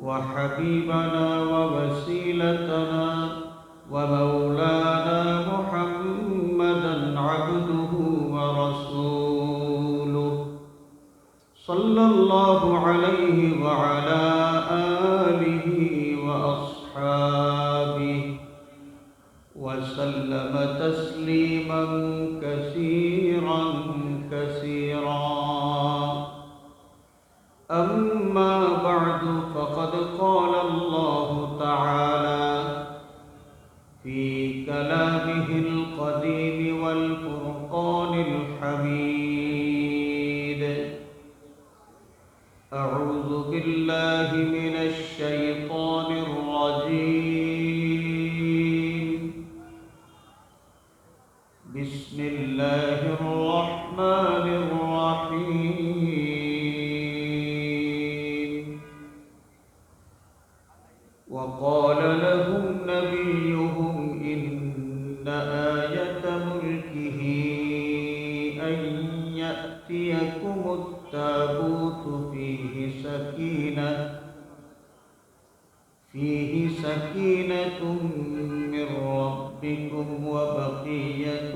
وحبيبنا ووسيلتنا ومولانا محمدا عبده ورسوله. صلى الله عليه وعلى آله وأصحابه وسلم تسليما كثيرا. آية ملكه أن يأتيكم التابوت فيه سكينة فيه سكينة من ربكم وبقية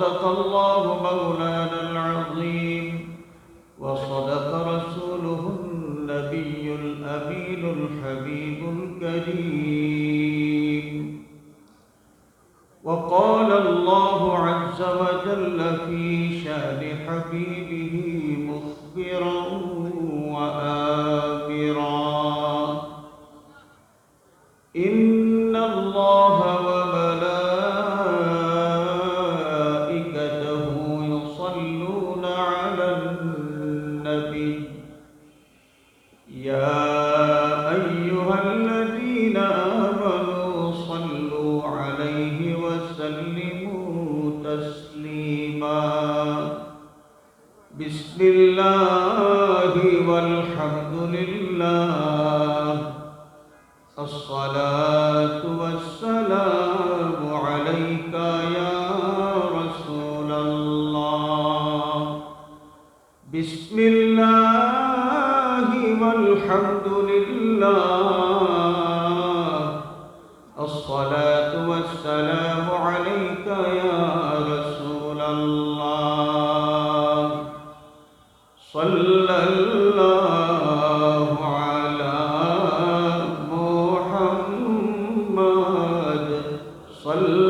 صدق الله مولانا الصلاة والسلام عليك يا رسول الله. بسم الله والحمد لله. صلى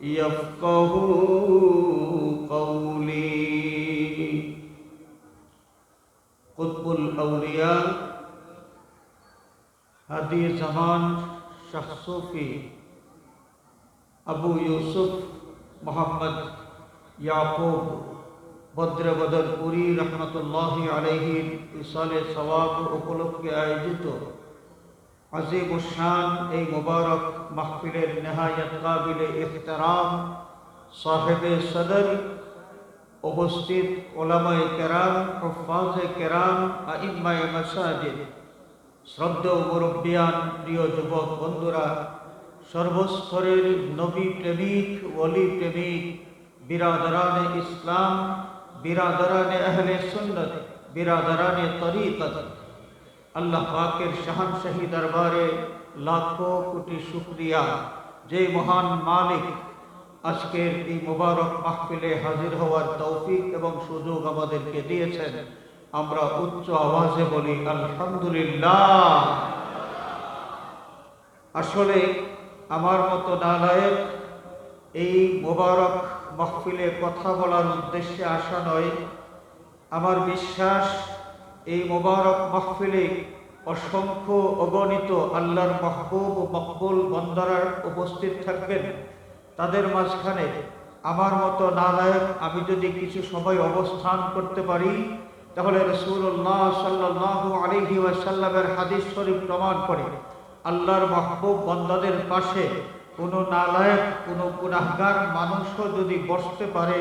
يفقه قولي قطب الأولياء هدي زمان شخصوفي আবু ইউসুফ মোহাম্মদ ইয়াকুব বদ্র বদরপুরি রহমতুল্লাহ আলহির ইসালে সওয়াব উপলক্ষে আয়োজিত আজিম উসান এই মুবারক মাহফিলের নেহায়ত কাবিলে ইখতারাম সাহেবে সদর উপস্থিত ওলামায় কেরাম হফাজে কেরাম আইম্মায় মাসাজিদ শ্রদ্ধেয় মুরব্বিয়ান প্রিয় যুবক বন্ধুরা, সর্বস্তরের নবী প্রেমিক, ওলি প্রেমিক, বিরাদরানে ইসলাম, বিরাদরানে আহলে সুন্নত, বিরাদরানে তরিকত। আল্লাহ পাকের শাহানশাহী দরবারে লাখো কোটি শুক্রিয়া। যে মহান মালিক আজকের এই মোবারক মাহফিলে হাজির হওয়ার তৌফিক এবং সুযোগ আমাদেরকে দিয়েছেন। আমরা উচ্চ আওয়াজে বলি, আলহামদুলিল্লাহ। আসলে আমার মতো নালায়েক এই মোবারক মাহফিলে কথা বলার উদ্দেশ্যে আসা নয়। আমার বিশ্বাস এই মোবারক মাহফিলে অসংখ্য অগণিত আল্লাহর মাহবুব মকবুল বন্দরার উপস্থিত থাকবেন। তাদের মাঝখানে আমার মতো নালায়ক আমি যদি কিছু সময় অবস্থান করতে পারি, তাহলে রসুল্লাহ সাল্লাহ আলিহি ওয়াসাল্লামের হাদিস শরীফ প্রমাণ করে আল্লাহর মাহবুব বন্দাদের পাশে কোনো নালায়ক, কোনো গুনাহগার মানুষও যদি বসতে পারে,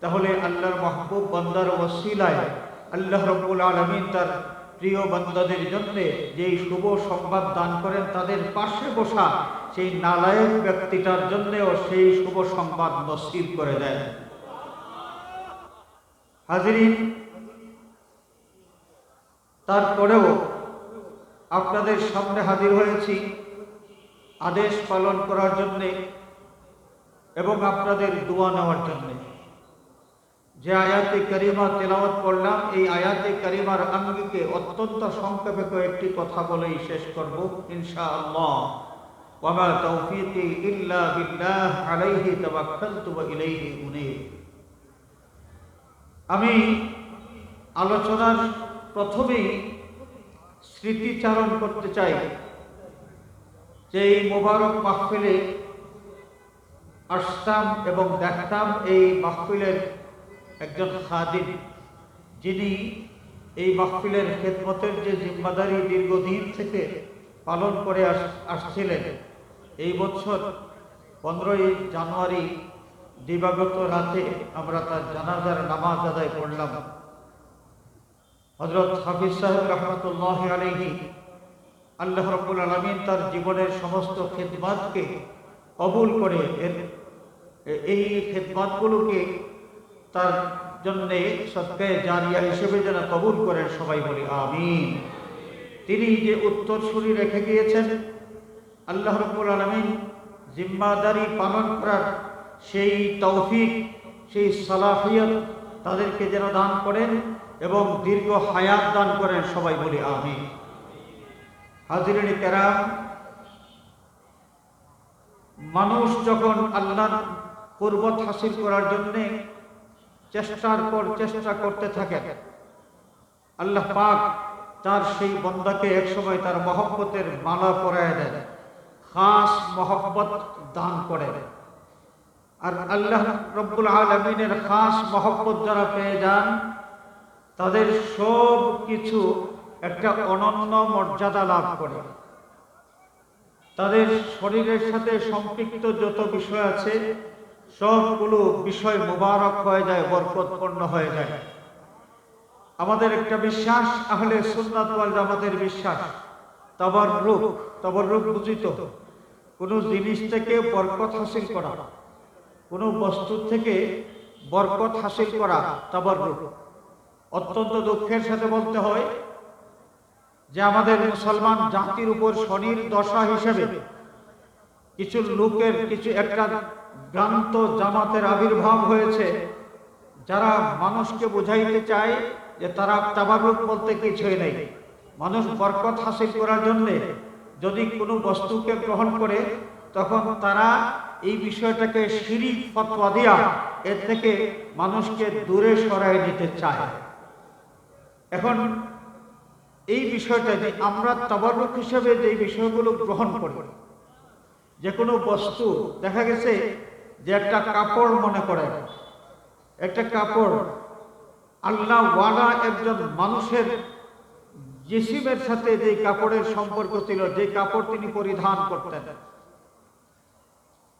তাহলে আল্লাহর মাহবুব বন্দার ওসিলায় আল্লাহ রব্বুল আলমিন তার প্রিয় বন্দাদের জন্য যেই শুভ সংবাদ দান করেন, তাদের পাশে বসা সেই নালায়ক ব্যক্তিটার জন্যেও সেই শুভ সংবাদ নসিব করে দেয় হাজিরিন, তারপরেও আপনাদের সামনে হাজির হয়েছি। আদেশ পালন করার জন্যে এবং আপনাদের দোয়া নেওয়ার জন্যে। যে আয়াতে করিমা তেলাওয়াত করলাম, এই আয়াতে করিমার আঙ্গিকে অত্যন্ত সংক্ষেপে কয়েকটি কথা বলেই শেষ করব, ইনশাআল্লাহ। ওয়ামা তৌফিকি ইল্লা বিল্লাহ আলাইহি তাওয়াক্কালতু ওয়া ইলাইহি উনীব। আমি আলোচনার প্রথমেই স্মৃতিচারণ করতে চাই যে এই মোবারক মাহফিলে আসতাম এবং দেখতাম এই মাহফিলের একজন খাদিম, যিনি এই মাহফিলের খেদমতের যে জিম্মাদারি দীর্ঘদিন থেকে পালন করে আসছিলেন, এই বছর পনেরোই জানুয়ারি দিবাগত রাতে আমরা তার জানাজার নামাজ আদায় করলাম। হজরত হাফিজ সাহেব রহমতুল্লাহ আলহী আল্লাহ রব্বুল আলমিন তার জীবনের সমস্ত খেদমাতকে কবুল করে এই খেদমাতগুলোকে তার জন্যে সৎকায় জারিয়া হিসেবে যেন কবুল করেন সবাই বলি, আমিন। তিনি যে উত্তরসূরি রেখে গিয়েছেন, আল্লাহ রব্বুল আলমিন জিম্মাদারি পালন করার সেই তৌফিক, সেই সালাহিয়ত তাদেরকে যেন দান করেন এবং দীর্ঘ হায়াত দান করেন সবাই বলি আমি হাজিরিন কেরাম, মানুষ যখন আল্লাহর পূর্বত হাসিল করার জন্যে চেষ্টার পর চেষ্টা করতে থাকে আল্লাহ পাক তার সেই বন্দাকে একসময় তার মহব্বতের মালা পরায় দেন, খাস মহব্বত দান করে আর আল্লাহ রব্বুল আলমিনের খাস মহব্বত যারা পেয়ে যান, তাদের সব কিছু একটা অনন্য মর্যাদা লাভ করে। তাদের শরীরের সাথে সম্পৃক্ত যত বিষয় আছে সবগুলো বিষয় মোবারক হয়ে যায়, বরকতপূর্ণ হয়ে যায়। আমাদের একটা বিশ্বাস, আহলে সুন্নাত ওয়াল জামাতের বিশ্বাস। তবর রূপ তবর রূপ বুঝিত। কোনো জিনিস থেকে বরকত হাসিল করা। কোনো বস্তু থেকে বরকত হাসিল করা তবর রূপ অত্যন্ত দুঃখের সাথে বলতে হয় যে আমাদের মুসলমান জাতির উপর শনির দশা হিসেবে কিছু লোকের কিছু একটা ভ্রান্ত জামাতের আবির্ভাব হয়েছে। যারা মানুষকে বোঝাইতে চায় যে তারা তাবারুক বলতে কিছুই নেই। মানুষ বরকত হাসিল করার জন্য যদি কোনো বস্তুকে গ্রহণ করে, তখন তারা এই বিষয়টাকে শিরিক ফতোয়া দিয়া এর থেকে মানুষকে দূরে সরাই নিতে চায়। এখন এই বিষয়টা যে আমরা তাবারুক হিসেবে যে বিষয়গুলো গ্রহণ করি যে কোনো বস্তু, দেখা গেছে যে একটা কাপড় মনে করেন একটা কাপড়, আল্লাহ ওয়ালা একজন মানুষের জেসিমের সাথে যে কাপড়ের সম্পর্ক ছিল, যে কাপড় তিনি পরিধান করতেন।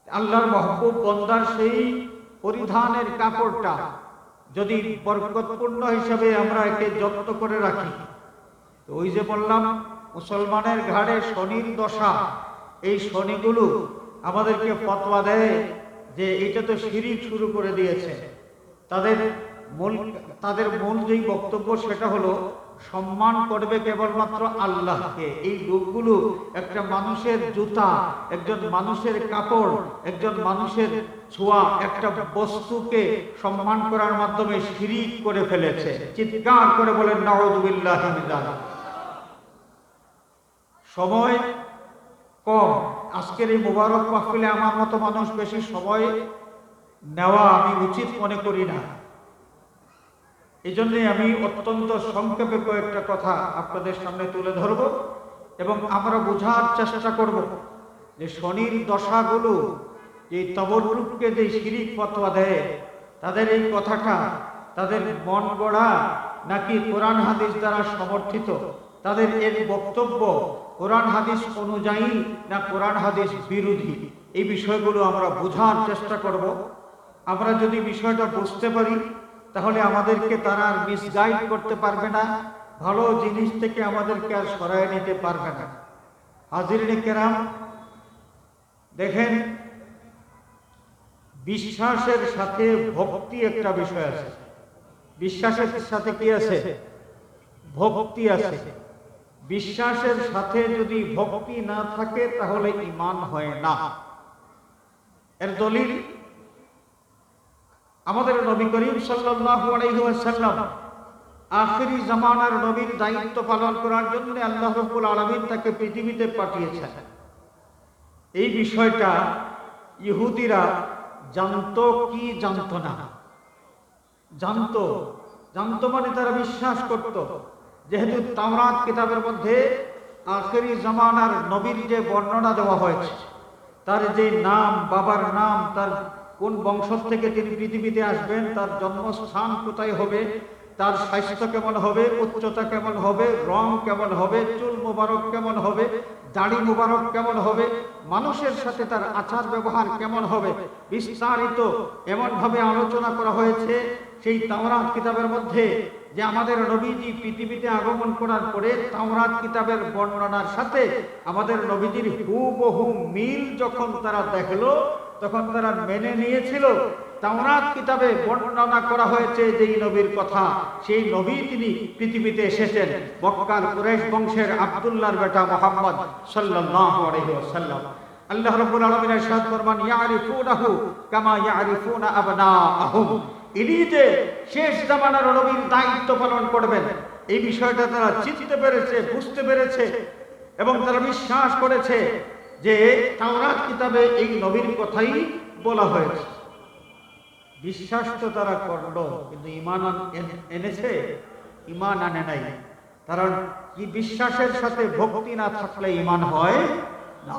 আল্লাহর মহবুব বন্দার সেই পরিধানের কাপড়টা যদি বরকতপূর্ণ হিসাবে আমরা একে যত্ন করে রাখি, তো ওই যে বললাম, মুসলমানের ঘাড়ে শনির দশা এই শনিগুলো আমাদেরকে ফতোয়া দেয় যে এটা তো শিরিক শুরু করে দিয়েছে। তাদের মূল তাদের মূল যেই বক্তব্য সেটা হলো, সম্মান করবে কেবলমাত্র আল্লাহকে। এই লোকগুলো একটা মানুষের জুতা, একজন মানুষের কাপড়, একজন মানুষের ছোঁয়া, একটা বস্তুকে সম্মান করার মাধ্যমে শিরিক করে ফেলেছে। চিৎকার করে বলেন, নাউজুবিল্লাহ সময় কম। আজকের এই মোবারক মাহফিলে আমার মতো মানুষ বেশি সময় নেওয়া আমি উচিত মনে করি না। এই জন্যে আমি অত্যন্ত সংক্ষেপে কয়েকটা কথা আপনাদের সামনে তুলে ধরব এবং আমরা বোঝার চেষ্টা করব যে শনির দশাগুলো, যে তবরূপকে যে শিরিক ফতোয়া দেয়, তাদের এই কথাটা তাদের মন গড়া নাকি কোরআন হাদিস দ্বারা সমর্থিত? তাদের এর বক্তব্য কোরআন হাদিস অনুযায়ী না কোরআন হাদিস বিরোধী? এই বিষয়গুলো আমরা বোঝার চেষ্টা করব। আমরা যদি বিষয়টা বুঝতে পারি, তাহলে আমাদেরকে তারা আর মিসগাইড করতে পারবে না, ভালো জিনিস থেকে আমাদেরকে আর সরাই নিতে পারবে না। হাজির কেরাম, দেখেন, বিশ্বাসের সাথে ভক্তি একটা বিষয় আছে। বিশ্বাসের সাথে কি আছে? ভক্তি আছে। বিশ্বাসের সাথে যদি ভক্তি না থাকে, তাহলে ইমান হয় না। এর দলিল, আমাদের নবী করিম ওয়াসাল্লাম আখেরি জামানার নবীর দায়িত্ব পালন করার জন্য আল্লাহ রাব্বুল আলামিন তাকে পৃথিবীতে পাঠিয়েছেন। এই বিষয়টা ইহুদিরা জানতো কি জানতো না? জানতো। জানতো মানে তারা বিশ্বাস করত। যেহেতু তাওরাত কিতাবের মধ্যে আখেরি জমানার নবীর যে বর্ণনা দেওয়া হয়েছে, তার যে নাম, বাবার নাম, তার কোন বংশ থেকে তিনি পৃথিবীতে আসবেন, তার জন্মস্থান কোথায় হবে, তার স্বাস্থ্য কেমন হবে, উচ্চতা কেমন হবে, রং কেমন হবে, চুল মোবারক কেমন হবে, দাড়ি মোবারক কেমন হবে, মানুষের সাথে তার আচার ব্যবহার কেমন হবে, বিস্তারিত এমনভাবে আলোচনা করা হয়েছে সেই তাওরাত কিতাবের মধ্যে। যে আমাদের নবীজি পৃথিবীতে আগমন করার পরে তাওরাত কিতাবের বর্ণনার সাথে আমাদের নবীজির হুবহু মিল যখন তারা দেখল, তখন তারা মেনে নিয়েছিল, তাওরাত কিতাবে বর্ণনা করা হয়েছে যেই নবীর কথা। সেই নবী তিনি পৃথিবীতে এসেছেন, মক্কার কুরাইশ বংশের আব্দুল্লাহর বেটা মোহাম্মদ সাল্লাল্লাহু আলাইহি ওয়াসাল্লাম। আল্লাহ রাব্বুল আলামিন ইরশাদ ফরমান, ইয়ারিফুনাহু কামা ইয়ারিফুনা আবনাআহুম। ইনি শেষ জামানার নবীর দায়িত্ব পালন করবেন। এই বিষয়টা তারা চিনতে পেরেছে, বুঝতে পেরেছে এবং তারা বিশ্বাস করেছে যে তাওরাত কিতাবে এই নবীর কথাই বলা হয়েছে। বিশ্বাস তো তারা করল, কিন্তু ইমান এনেছে? ইমান আনে নাই। কারণ কি বিশ্বাসের সাথে ভক্তি না থাকলে ইমান হয় না।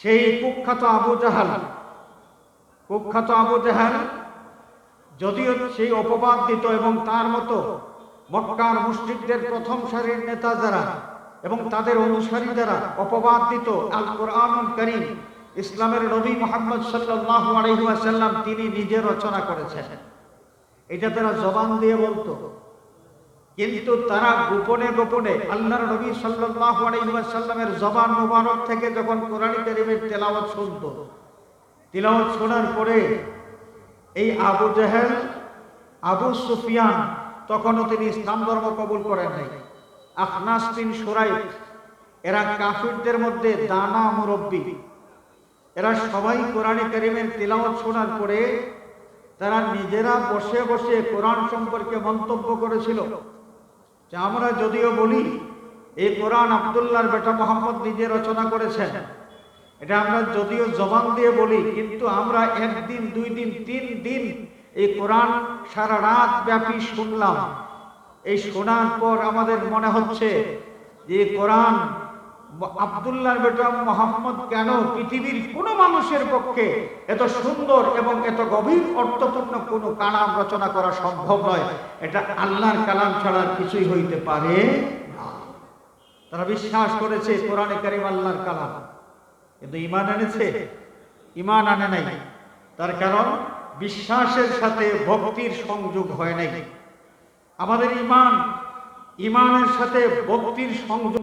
সেই কুখ্যাত আবু জাহাল কুখ্যাত আবু জাহাল যদিও সেই অপবাদ দিত এবং তার মতো মক্কার মুসজিদদের প্রথম সারির নেতা যারা এবং তাদের অনুসারী যারা অপবাদ দিত আল কোরআনুল করিম, ইসলামের নবী মোহাম্মদ সাল্লাল্লাহু আলাইহি ওয়াসাল্লাম তিনি নিজে রচনা করেছেন। এটা তারা জবান দিয়ে বলতো। কিন্তু তারা গোপনে গোপনে আল্লাহর নবী সাল্লাল্লাহু আলাইহি ওয়াসাল্লামের জবান মোবারক থেকে যখন কোরআন কারীমের তেলাওয়াত শুনতো, তেলাওয়াত শোনার পরে এই আবু জাহেল, আবু সুফিয়ান, তখনও তিনি ইসলাম ধর্ম কবুল করেন নাই। আখনাস বিন সুরাইব এরা কাফিরদের মধ্যে দানা মুরব্বী। এরা সবাই কোরআনে কারিমের তিলাওয়াত শোনার পরে তারা নিজেরা বসে বসে কোরআন সম্পর্কে মন্তব্য করেছিল। যে আমরা যদিও বলি, এই কোরআন আবদুল্লাহর বেটা মোহাম্মদ নিজে রচনা করেছেন। এটা আমরা যদিও জবান দিয়ে বলি, কিন্তু আমরা একদিন, দুই দিন, তিন দিন এই কোরআন সারা রাত ব্যাপী শুনলাম। এই শোনার পর আমাদের মনে হচ্ছে যে কোরআন আবদুল্লাহর বেটা মোহাম্মদ কেন পৃথিবীর কোনো মানুষের পক্ষে এত সুন্দর এবং এত গভীর অর্থপূর্ণ কোনো কালাম রচনা করা সম্ভব নয়? এটা আল্লাহর কালাম ছাড়া কিছুই হইতে পারে তারা বিশ্বাস করেছে, কোরআনে কারিম আল্লাহর কালাম। কিন্তু ইমান এনেছে? ইমান আনে নাই। তার কারণ বিশ্বাসের সাথে ভক্তির সংযোগ হয় নাই। আমাদের ইমান ইমানের সাথে ভক্তির সংযোগ